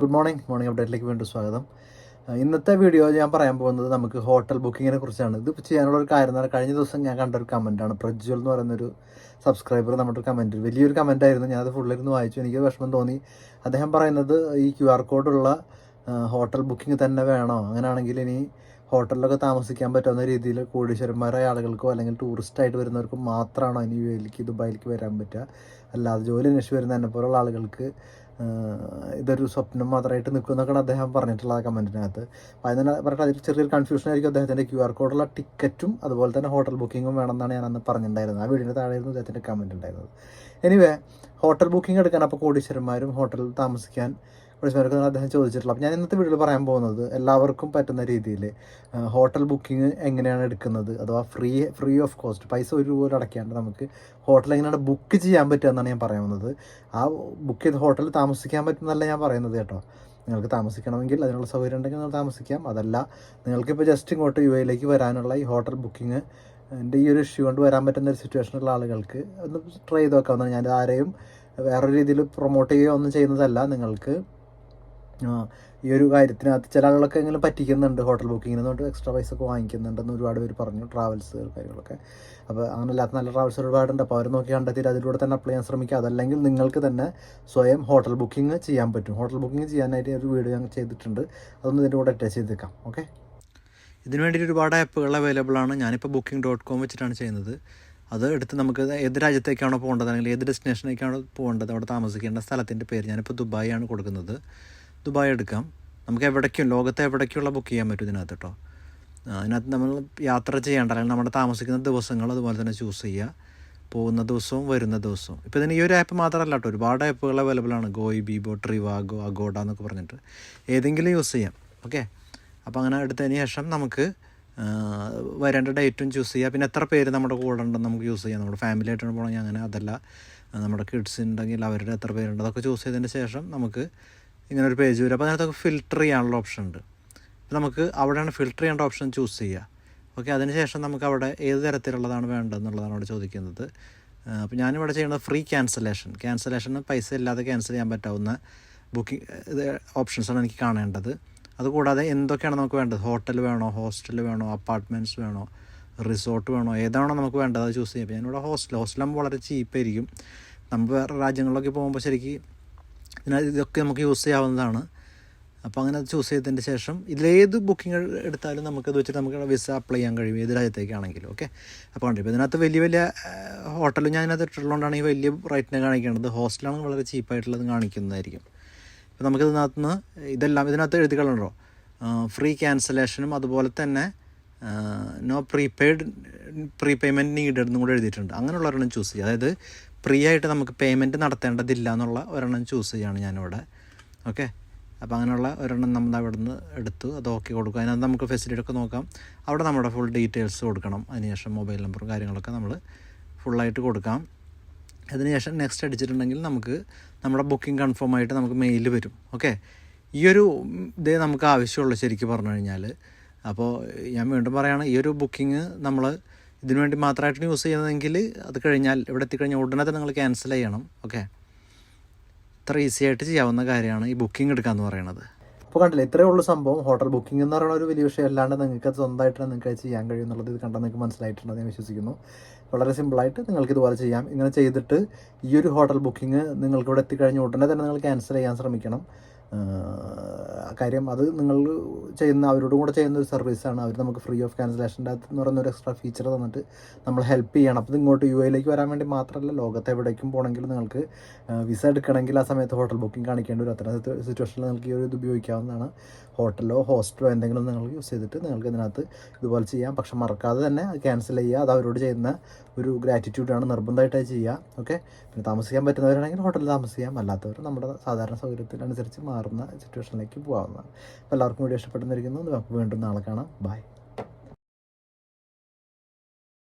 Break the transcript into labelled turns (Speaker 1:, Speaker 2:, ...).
Speaker 1: Good morning morning അപ്ഡേറ്റിലേക്ക് വീണ്ടും സ്വാഗതം. ഇന്നത്തെ വീഡിയോ ഞാൻ പറയാൻ പോകുന്നത് നമുക്ക് ഹോട്ടൽ ബുക്കിങ്ങിനെ കുറിച്ചാണ്. ഇത് ചെയ്യാനുള്ള ഒരു കാര്യം എന്ന് കഴിഞ്ഞ ദിവസം ഞാൻ കണ്ട ഒരു കമന്റാണ് പ്രജ്വൽ എന്ന് പറയുന്നൊരു സബ്സ്ക്രൈബർ നമ്മുടെ കമന്റ് വലിയൊരു കമന്റ് ആയിരുന്നു. ഞാനത് ഫുള്ളിരുന്ന് വായിച്ചു. എനിക്ക് വിഷമം തോന്നി. അദ്ദേഹം പറയുന്നത് ഈ ക്യു ആർ കോഡുള്ള ഹോട്ടൽ ബുക്കിംഗ് തന്നെ വേണോ? അങ്ങനെയാണെങ്കിൽ ഇനി ഹോട്ടലിലൊക്കെ താമസിക്കാൻ പറ്റുന്ന രീതിയിൽ കോടീശ്വരന്മാരായ ആളുകൾക്കോ അല്ലെങ്കിൽ ടൂറിസ്റ്റായിട്ട് വരുന്നവർക്കോ മാത്രമാണോ ഇനി യുഎയിലേക്ക് ദുബായിലേക്ക് വരാൻ പറ്റുക. അല്ലാതെ ജോലി അന്വേഷിച്ച് വരുന്ന എന്നെ പോലുള്ള ആളുകൾക്ക് ഇതൊരു സ്വപ്നം മാത്രമായിട്ട് നിൽക്കുന്നൊക്കെയാണ് അദ്ദേഹം പറഞ്ഞിട്ടുള്ള ആ കമന്റിനകത്ത്. അപ്പോൾ അതിന് പറഞ്ഞിട്ട് അതിൽ ചെറിയൊരു കൺഫ്യൂഷൻ ആയിരിക്കും അദ്ദേഹത്തിന്റെ ക്യു ആർ കോഡുള്ള ടിക്കറ്റും അതുപോലെ തന്നെ ഹോട്ടൽ ബുക്കിങ്ങും വേണമെന്നാണ് ഞാൻ അന്ന് പറഞ്ഞിട്ടുണ്ടായിരുന്നത്. ആ വീടിന്റെ താഴെയായിരുന്നു അദ്ദേഹത്തിന്റെ കമന്റ് ഉണ്ടായിരുന്നത്. എനിവേ ഹോട്ടൽ ബുക്കിംഗ് എടുക്കാൻ അപ്പോൾ കോടീശ്വരന്മാരും ഹോട്ടലിൽ താമസിക്കാൻ കോടീശ്വരർക്ക് അദ്ദേഹം ചോദിച്ചിട്ടുള്ളത് അപ്പോൾ ഞാൻ ഇന്നത്തെ വീഡിയോയിൽ പറയാൻ പോകുന്നത് എല്ലാവർക്കും പറ്റുന്ന രീതിയിൽ ഹോട്ടൽ ബുക്കിംഗ് എങ്ങനെയാണ് എടുക്കുന്നത്? അഥവാ ഫ്രീ ഫ്രീ ഓഫ് കോസ്റ്റ് പൈസ ഒരു പോലെ അടയ്ക്കാണ്ട് നമുക്ക് ഹോട്ടൽ എങ്ങനെയാണ് ബുക്ക് ചെയ്യാൻ പറ്റുക എന്നാണ് ഞാൻ പറയുന്നത് ആ ബുക്ക് ചെയ്ത് ഹോട്ടലിൽ താമസിക്കാൻ പറ്റുന്നതല്ല ഞാൻ പറയുന്നത് കേട്ടോ. നിങ്ങൾക്ക് താമസിക്കണമെങ്കിൽ അതിനുള്ള സൗകര്യം ഉണ്ടെങ്കിൽ നിങ്ങൾ താമസിക്കാം. അതല്ല നിങ്ങൾക്കിപ്പോൾ ജസ്റ്റ് ഇങ്ങോട്ട് യു എയിലേക്ക് വരാനുള്ള ഈ ഹോട്ടൽ ബുക്കിംഗ് എന്റെ ഈ ഒരു ഇഷ്യൂ കൊണ്ട് വരാൻ പറ്റുന്ന ഒരു സിറ്റുവേഷനുള്ള ആളുകൾക്ക് ഒന്ന് ട്രൈ ചെയ്ത് നോക്കാവുന്നതാണ് ഞാൻ ആരെയും വേറൊരു രീതിയിൽ പ്രൊമോട്ട് ചെയ്യുകയോ ഒന്നും ചെയ്യുന്നതല്ല. നിങ്ങൾക്ക് ഈ ഒരു കാര്യത്തിനകത്ത് ചില ആളുകളൊക്കെ എങ്കിലും പറ്റിക്കുന്നുണ്ട് ഹോട്ടൽ ബുക്കിങ്ങിന് തൊട്ട് എക്സ്ട്രാ പൈസ ഒക്കെ വാങ്ങിക്കുന്നുണ്ടെന്ന് ഒരുപാട് പേര് പറഞ്ഞു ട്രാവൽസ് കാര്യങ്ങളൊക്കെ. അപ്പോൾ അങ്ങനെ അല്ലാത്ത നല്ല ട്രാവൽസ് ഒരുപാടുണ്ട്. അപ്പോൾ അവർ നോക്കി കണ്ടെത്തിയിട്ട് അതിലൂടെ തന്നെ അപ്ലൈ ചെയ്യാൻ ശ്രമിക്കുക. അതല്ലെങ്കിൽ നിങ്ങൾക്ക് തന്നെ സ്വയം ഹോട്ടൽ ബുക്കിംഗ് ചെയ്യാൻ പറ്റും. ഹോട്ടൽ ബുക്കിംഗ് ചെയ്യാനായിട്ട് ഒരു വീഡിയോ ഞങ്ങൾ ചെയ്തിട്ടുണ്ട്. അതൊന്ന് ഇതിന്റെ കൂടെ അറ്റാച്ച് ചെയ്തേക്കാം. ഓക്കെ ഇതിനു വേണ്ടി ഒരുപാട് ആപ്പുകൾ അവൈലബിൾ ആണ്. ഞാനിപ്പോൾ ബുക്കിംഗ് ഡോട്ട് കോം വെച്ചിട്ടാണ് ചെയ്യുന്നത്. അത് എടുത്ത് നമുക്ക് ഏത് രാജ്യത്തേക്കാണോ പോകേണ്ടത്? അല്ലെങ്കിൽ ഏത് ഡെസ്റ്റിനേഷനിലേക്കാണോ പോകേണ്ടത്? അവിടെ താമസിക്കേണ്ട സ്ഥലത്തിന്റെ പേര് ഞാനിപ്പോൾ ദുബായ് ആണ് കൊടുക്കുന്നത്. ദുബായ് എടുക്കാം. നമുക്ക് എവിടേക്കും ലോകത്തെ എവിടേക്കുള്ള ബുക്ക് ചെയ്യാൻ പറ്റും ഇതിനകത്ത് കേട്ടോ അതിനകത്ത് നമ്മൾ യാത്ര ചെയ്യേണ്ട അല്ലെങ്കിൽ നമ്മുടെ താമസിക്കുന്ന ദിവസങ്ങൾ അതുപോലെ തന്നെ ചൂസ് ചെയ്യുക. പോകുന്ന ദിവസവും വരുന്ന ദിവസവും. ഇപ്പോൾ ഇതിന് ഈ ഒരു ആപ്പ് മാത്രമല്ല കേട്ടോ ഒരുപാട് ആപ്പുകൾ അവൈലബിൾ ആണ്. ഗോയ് ബീബോ ട്രിവാഗോ അഗോഡ എന്നൊക്കെ പറഞ്ഞിട്ട്. ഏതെങ്കിലും യൂസ് ചെയ്യാം. ഓക്കെ അപ്പോൾ അങ്ങനെ എടുത്തതിന് ശേഷം നമുക്ക് വരേണ്ട ഡേറ്റും ചൂസ് ചെയ്യുക പിന്നെ എത്ര പേര് നമ്മുടെ കൂടെ ഉണ്ടെന്ന് നമുക്ക് യൂസ് ചെയ്യാം. നമ്മുടെ ഫാമിലി ആയിട്ടാണ് പോകണമെങ്കിൽ അങ്ങനെ അതല്ല. നമ്മുടെ കിഡ്സ് ഉണ്ടെങ്കിൽ അവരുടെ എത്ര പേരുണ്ട് അതൊക്കെ ചൂസ് ചെയ്തതിന് ശേഷം നമുക്ക് ഇങ്ങനെ ഒരു പേജ് വരും അപ്പോൾ അതിനകത്തൊക്കെ ഫിൽറ്റർ ചെയ്യാനുള്ള ഓപ്ഷൻ ഉണ്ട്. അപ്പോൾ നമുക്ക് അവിടെയാണ് ഫിൽറ്റർ ചെയ്യേണ്ട ഓപ്ഷൻ ചൂസ് ചെയ്യുക. ഓക്കെ അതിനുശേഷം നമുക്ക് അവിടെ ഏത് തരത്തിലുള്ളതാണ് വേണ്ടതെന്നുള്ളതാണ് അവിടെ ചോദിക്കുന്നത്. അപ്പോൾ ഞാനിവിടെ ചെയ്യുന്നത് ഫ്രീ ക്യാൻസലേഷൻ ക്യാൻസലേഷന് പൈസ ഇല്ലാതെ ക്യാൻസൽ ചെയ്യാൻ പറ്റാവുന്ന ബുക്കിംഗ് ഇത് ഓപ്ഷൻസാണ് എനിക്ക് കാണേണ്ടത്. അതുകൂടാതെ എന്തൊക്കെയാണ് നമുക്ക് വേണ്ടത്? ഹോട്ടൽ വേണോ? ഹോസ്റ്റൽ വേണോ? അപ്പാർട്ട്മെന്റ്സ് വേണോ? റിസോർട്ട് വേണോ? ഏതാണോ നമുക്ക് വേണ്ടത് അത് ചൂസ് ചെയ്യാം. ഞാനിവിടെ ഹോസ്റ്റൽ ഹോസ്റ്റലാകുമ്പോൾ വളരെ ചീപ്പായിരിക്കും നമ്മൾ വേറെ രാജ്യങ്ങളിലൊക്കെ പോകുമ്പോൾ ശരിക്കും ഇതിനകത്ത് ഇതൊക്കെ നമുക്ക് യൂസ് ചെയ്യാവുന്നതാണ്. അപ്പോൾ അങ്ങനെ അത് ചൂസ് ചെയ്തതിന്റെ ശേഷം ഇതിലേത് ബുക്കിംഗ് എടുത്താലും നമുക്കത് വെച്ചിട്ട് നമുക്ക് വിസ അപ്ലൈ ചെയ്യാൻ കഴിയും ഏത് രാജ്യത്തേക്കാണെങ്കിലും. ഓക്കെ അപ്പോൾ കണ്ടു ഇപ്പോൾ ഇതിനകത്ത് വലിയ വലിയ ഹോട്ടലും ഞാൻ ഇതിനകത്ത് ഇട്ടുള്ളതുകൊണ്ടാണ് ഈ വലിയ റേറ്റിനെ കാണിക്കേണ്ടത് ഹോസ്റ്റലാണ് വളരെ ചീപ്പായിട്ടുള്ളത് കാണിക്കുന്നതായിരിക്കും. അപ്പോൾ നമുക്ക് ഇതിനകത്ത് നിന്ന് ഇതെല്ലാം ഇതിനകത്ത് എഴുതിക്കളുണ്ടോ ഫ്രീ ക്യാൻസലേഷനും അതുപോലെ തന്നെ no prepaid pre payment needed എന്നും കൂടെ എഴുതിയിട്ടുണ്ട്. അങ്ങനെയുള്ള ചൂസ് ചെയ്യുക. അതായത് ഫ്രീ ആയിട്ട് നമുക്ക് പേയ്മെന്റ് നടത്തേണ്ടതില്ല എന്നുള്ള ഒരെണ്ണം ചൂസ് ചെയ്യുകയാണ് ഞാനിവിടെ. ഓക്കെ അപ്പോൾ അങ്ങനെയുള്ള ഒരെണ്ണം നമ്മൾ അവിടെ നിന്ന് എടുത്തു. അത് ഓക്കെ കൊടുക്കുക അതിനകത്ത് നമുക്ക് ഫെസിലിറ്റി ഒക്കെ നോക്കാം. അവിടെ നമ്മുടെ ഫുൾ ഡീറ്റെയിൽസ് കൊടുക്കണം. അതിനുശേഷം മൊബൈൽ നമ്പറും കാര്യങ്ങളൊക്കെ നമ്മൾ ഫുള്ളായിട്ട് കൊടുക്കാം. അതിനുശേഷം നെക്സ്റ്റ് അടിച്ചിട്ടുണ്ടെങ്കിൽ നമുക്ക് നമ്മുടെ ബുക്കിംഗ് കൺഫേം ആയിട്ട് നമുക്ക് മെയിൽ വരും. ഓക്കെ ഈ ഒരു ഇതേ നമുക്ക് ആവശ്യമുള്ളൂ ശരിക്കും പറഞ്ഞു കഴിഞ്ഞാൽ അപ്പോൾ ഞാൻ വീണ്ടും പറയുകയാണ് ഈ ഒരു ബുക്കിംഗ് നമ്മൾ ഇതിനു വേണ്ടി മാത്രമായിട്ട് യൂസ് ചെയ്യുന്നതെങ്കിൽ അത് കഴിഞ്ഞാൽ ഇവിടെ എത്തിക്കഴിഞ്ഞാൽ ഉടനെ തന്നെ നിങ്ങൾ ക്യാൻസൽ ചെയ്യണം. ഓക്കെ ഇത്ര ഈസി ആയിട്ട് ചെയ്യാവുന്ന കാര്യമാണ് ഈ ബുക്കിംഗ് എടുക്കുക എന്ന് പറയുന്നത്. അപ്പോൾ കണ്ടില്ലേ ഇത്രയേ ഉള്ളൂ സംഭവം. ഹോട്ടൽ ബുക്കിംഗ് എന്ന് പറയുന്ന ഒരു വലിയ വിഷയം അല്ലാണ്ട് നിങ്ങൾക്ക് സ്വന്തമായിട്ട് നിങ്ങൾക്ക് ചെയ്യാൻ കഴിയും എന്നുള്ളത് ഇത് കണ്ടാൽ നിങ്ങൾക്ക് മനസ്സിലായിട്ടുണ്ടെന്ന് ഞാൻ വിശ്വസിക്കുന്നു. വളരെ സിമ്പിളായിട്ട് നിങ്ങൾക്ക് ഇതുപോലെ ചെയ്യാം. ഇങ്ങനെ ചെയ്തിട്ട് ഈ ഒരു ഹോട്ടൽ ബുക്കിംഗ് നിങ്ങൾക്ക് ഇവിടെ എത്തിക്കഴിഞ്ഞ ഉടനെ തന്നെ നിങ്ങൾ ക്യാൻസൽ ചെയ്യാൻ ശ്രമിക്കണം. കാര്യം അത് നിങ്ങൾ ചെയ്യുന്ന അവരോടും കൂടെ ചെയ്യുന്ന ഒരു സർവീസാണ് അവർ നമുക്ക് ഫ്രീ ഓഫ് ക്യാൻസലേഷന്റെ അകത്ത് എന്ന് പറയുന്ന ഒരു എക്സ്ട്രാ ഫീച്ചർ തന്നിട്ട് നമ്മൾ ഹെൽപ്പ് ചെയ്യണം. അപ്പോൾ ഇങ്ങോട്ട് യു എയിലേക്ക് വരാൻ വേണ്ടി മാത്രമല്ല ലോകത്ത് എവിടേക്കും പോകണമെങ്കിൽ നിങ്ങൾക്ക് വിസ എടുക്കണമെങ്കിൽ ആ സമയത്ത് ഹോട്ടൽ ബുക്കിംഗ് കാണിക്കേണ്ടി വരും. അത്തരം സിറ്റുവേഷനിൽ നിങ്ങൾക്ക് ഈ ഒരു ഇത് ഉപയോഗിക്കാവുന്നതാണ്. ഹോട്ടലോ ഹോസ്റ്റലോ എന്തെങ്കിലും നിങ്ങൾ യൂസ് ചെയ്തിട്ട് നിങ്ങൾക്ക് ഇതിനകത്ത് ഇതുപോലെ ചെയ്യാം. പക്ഷെ മറക്കാതെ തന്നെ ക്യാൻസൽ ചെയ്യുക. അത് അവരോട് ചെയ്യുന്ന ഒരു ഗ്രാറ്റിറ്റ്യൂഡാണ് നിർബന്ധമായിട്ട് ചെയ്യുക. ഓക്കെ പിന്നെ താമസിക്കാൻ പറ്റുന്നവരാണെങ്കിൽ ഹോട്ടലിൽ താമസിക്കാം. അല്ലാത്തവർ നമ്മുടെ സാധാരണ സൗകര്യത്തിനനുസരിച്ച് മാറുന്ന സിറ്റുവേഷനിലേക്ക് പോകാവുന്നതാണ് എല്ലാവർക്കും വീഡിയോ ഇഷ്ടപ്പെട്ടെന്നിരിക്കുന്നു നമുക്ക് വീണ്ടും നാളെ കാണാം. ബൈ